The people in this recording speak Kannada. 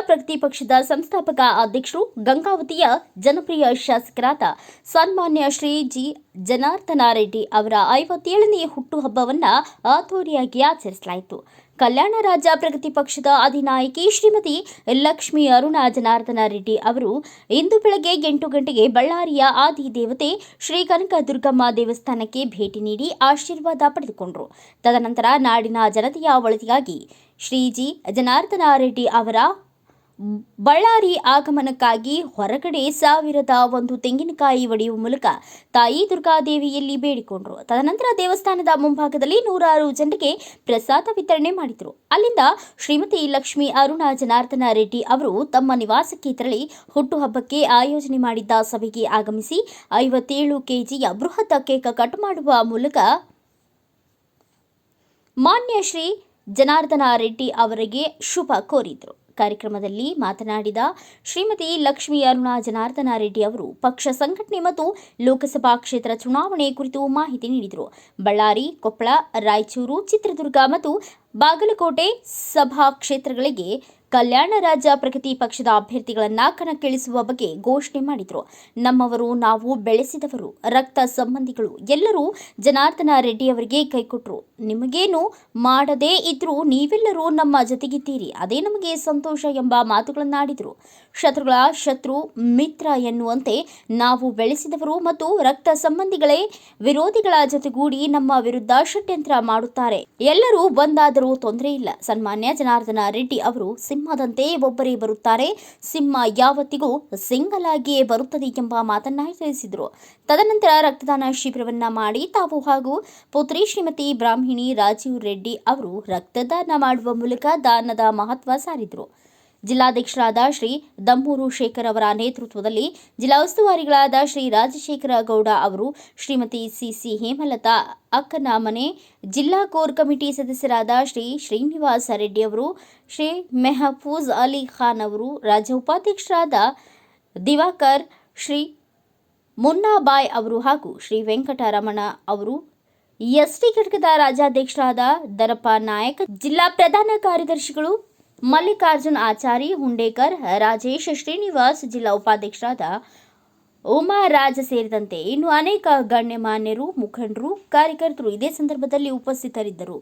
ಪ್ರಗತಿ ಪಕ್ಷದ ಸಂಸ್ಥಾಪಕ ಅಧ್ಯಕ್ಷರು ಗಂಗಾವತಿಯ ಜನಪ್ರಿಯ ಶಾಸಕರಾದ ಸನ್ಮಾನ್ಯ ಶ್ರೀ ಜಿ. ಜನಾರ್ದನ ರೆಡ್ಡಿ ಅವರ ಐವತ್ತೇಳನೆಯ ಹುಟ್ಟುಹಬ್ಬವನ್ನು ಅದ್ದೂರಿಯಾಗಿ ಆಚರಿಸಲಾಯಿತು. ಕಲ್ಯಾಣ ರಾಜ್ಯ ಪ್ರಗತಿ ಪಕ್ಷದ ಅಧಿನಾಯಕಿ ಶ್ರೀಮತಿ ಲಕ್ಷ್ಮೀ ಅರುಣಾ ಜನಾರ್ದನ ರೆಡ್ಡಿ ಅವರು ಇಂದು ಬೆಳಗ್ಗೆ ಎಂಟು ಗಂಟೆಗೆ ಬಳ್ಳಾರಿಯ ಆದಿ ದೇವತೆ ಶ್ರೀ ಕನಕ ದುರ್ಗಮ್ಮ ದೇವಸ್ಥಾನಕ್ಕೆ ಭೇಟಿ ನೀಡಿ ಆಶೀರ್ವಾದ ಪಡೆದುಕೊಂಡರು. ತದನಂತರ ನಾಡಿನ ಜನತೆಯ ಒಳಿತಿಗಾಗಿ ಶ್ರೀಜಿ ಜನಾರ್ದನ ರೆಡ್ಡಿ ಅವರ ಬಳ್ಳಾರಿ ಆಗಮನಕ್ಕಾಗಿ ಹೊರಗಡೆ ಸಾವಿರದ ಒಂದು ತೆಂಗಿನಕಾಯಿ ಒಡೆಯುವ ಮೂಲಕ ತಾಯಿ ದುರ್ಗಾದೇವಿಯಲ್ಲಿ ಬೇಡಿಕೊಂಡರು. ತದನಂತರ ದೇವಸ್ಥಾನದ ಮುಂಭಾಗದಲ್ಲಿ ನೂರಾರು ಜನರಿಗೆ ಪ್ರಸಾದ ವಿತರಣೆ ಮಾಡಿದರು. ಅಲ್ಲಿಂದ ಶ್ರೀಮತಿ ಲಕ್ಷ್ಮಿ ಅರುಣ ಜನಾರ್ದನ ರೆಡ್ಡಿ ಅವರು ತಮ್ಮ ನಿವಾಸಕ್ಕೆ ತೆರಳಿ ಹುಟ್ಟುಹಬ್ಬಕ್ಕೆ ಆಯೋಜನೆ ಮಾಡಿದ್ದ ಸಭೆಗೆ ಆಗಮಿಸಿ ಐವತ್ತೇಳು ಕೆಜಿಯ ಬೃಹತ್ ಕೇಕ್ ಕಟ್ ಮಾಡುವ ಮೂಲಕ ಮಾನ್ಯ ಶ್ರೀ ಜನಾರ್ದನ ರೆಡ್ಡಿ ಅವರಿಗೆ ಶುಭ ಕೋರಿದರು. ಕಾರ್ಯಕ್ರಮದಲ್ಲಿ ಮಾತನಾಡಿದ ಶ್ರೀಮತಿ ಲಕ್ಷ್ಮೀ ಅರುಣಾ ಜನಾರ್ದನ ರೆಡ್ಡಿ ಅವರು, ಪಕ್ಷ ಸಂಘಟನೆ ಮತ್ತು ಲೋಕಸಭಾ ಕ್ಷೇತ್ರ ಚುನಾವಣೆ ಕುರಿತು ಮಾಹಿತಿ ನೀಡಿದರು. ಬಳ್ಳಾರಿ, ಕೊಪ್ಪಳ, ರಾಯಚೂರು, ಚಿತ್ರದುರ್ಗ ಮತ್ತು ಬಾಗಲಕೋಟೆ ಸಭಾ ಕ್ಷೇತ್ರಗಳಿಗೆ ಕಲ್ಯಾಣ ರಾಜ್ಯ ಪ್ರಗತಿ ಪಕ್ಷದ ಅಭ್ಯರ್ಥಿಗಳನ್ನ ಕಣಕ್ಕಿಳಿಸುವ ಬಗ್ಗೆ ಘೋಷಣೆ ಮಾಡಿದರು. ನಮ್ಮವರು, ನಾವು ಬೆಳೆಸಿದವರು, ರಕ್ತ ಸಂಬಂಧಿಗಳು ಎಲ್ಲರೂ ಜನಾರ್ದನ ರೆಡ್ಡಿ ಅವರಿಗೆ ಕೈಕೊಟ್ಟರು ನಿಮಗೇನು ಮಾಡದೇ ಇದ್ರೂ ನೀವೆಲ್ಲರೂ ನಮ್ಮ ಜೊತೆಗಿದ್ದೀರಿ. ಅದೇ ನಮಗೆ ಸಂತೋಷ ಎಂಬ ಮಾತುಗಳನ್ನಾಡಿದರು. ಶತ್ರುಗಳ ಶತ್ರು, ಮಿತ್ರ ಎನ್ನುವಂತೆ ನಾವು ಬೆಳೆಸಿದವರು ಮತ್ತು ರಕ್ತ ಸಂಬಂಧಿಗಳೇ ವಿರೋಧಿಗಳ ಜೊತೆಗೂಡಿ ನಮ್ಮ ವಿರುದ್ಧ ಷಡ್ಯಂತ್ರ ಮಾಡುತ್ತಾರೆ. ಎಲ್ಲರೂ ಒಂದಾದರೂ ತೊಂದರೆ ಇಲ್ಲ. ಸನ್ಮಾನ್ಯ ಜನಾರ್ದನ ರೆಡ್ಡಿ ಅವರು ಸಿಂಹದಂತೆ ಒಬ್ಬರೇ ಬರುತ್ತಾರೆ. ಸಿಂಹ ಯಾವತ್ತಿಗೂ ಸಿಂಗಲ್ ಆಗಿಯೇ ಬರುತ್ತದೆ ಎಂಬ ಮಾತನ್ನ ತಿಳಿಸಿದರು. ತದನಂತರ ರಕ್ತದಾನ ಶಿಬಿರವನ್ನ ಮಾಡಿ ತಾವು ಹಾಗೂ ಪುತ್ರಿ ಶ್ರೀಮತಿ ಬ್ರಾಹ್ಮಿಣಿ ರಾಜೀವ್ ರೆಡ್ಡಿ ಅವರು ರಕ್ತದಾನ ಮಾಡುವ ಮೂಲಕ ದಾನದ ಮಹತ್ವ ಸಾರಿದರು. ಜಿಲ್ಲಾಧ್ಯಕ್ಷರಾದ ಶ್ರೀ ದಮ್ಮೂರು ಶೇಖರ್ ಅವರ ನೇತೃತ್ವದಲ್ಲಿ ಜಿಲ್ಲಾ ಉಸ್ತುವಾರಿಗಳಾದ ಶ್ರೀ ರಾಜಶೇಖರ ಗೌಡ ಅವರು ಶ್ರೀಮತಿ ಸಿಸಿ ಹೇಮಲತಾ ಅಕ್ಕನಮನೆ, ಜಿಲ್ಲಾ ಕೋರ್ ಕಮಿಟಿ ಸದಸ್ಯರಾದ ಶ್ರೀ ಶ್ರೀನಿವಾಸ ರೆಡ್ಡಿ ಅವರು, ಶ್ರೀ ಮೆಹಫೂಜ್ ಅಲಿ ಖಾನ್ ಅವರು, ರಾಜ್ಯ ಉಪಾಧ್ಯಕ್ಷರಾದ ದಿವಾಕರ್, ಶ್ರೀ ಮುನ್ನಾಬಾಯ್ ಅವರು ಹಾಗೂ ಶ್ರೀ ವೆಂಕಟರಮಣ ಅವರು. ಎಸ್ಟಿ ಘಟಕದ ರಾಜ್ಯಾಧ್ಯಕ್ಷರಾದ ದರಪ್ಪ ನಾಯಕ್, ಜಿಲ್ಲಾ ಪ್ರಧಾನ ಕಾರ್ಯದರ್ಶಿಗಳು ಮಲ್ಲಿಕಾರ್ಜುನ್ ಆಚಾರಿ, ಹುಂಡೇಕರ್, ರಾಜೇಶ್ ಶ್ರೀನಿವಾಸ್, ಜಿಲ್ಲಾ ಉಪಾಧ್ಯಕ್ಷರಾದ ಉಮಾ ರಾಜ ಸೇರಿದಂತೆ ಇನ್ನು ಅನೇಕ ಗಣ್ಯಮಾನ್ಯರು, ಮುಖಂಡರು, ಕಾರ್ಯಕರ್ತರು ಇದೇ ಸಂದರ್ಭದಲ್ಲಿ ಉಪಸ್ಥಿತರಿದ್ದರು.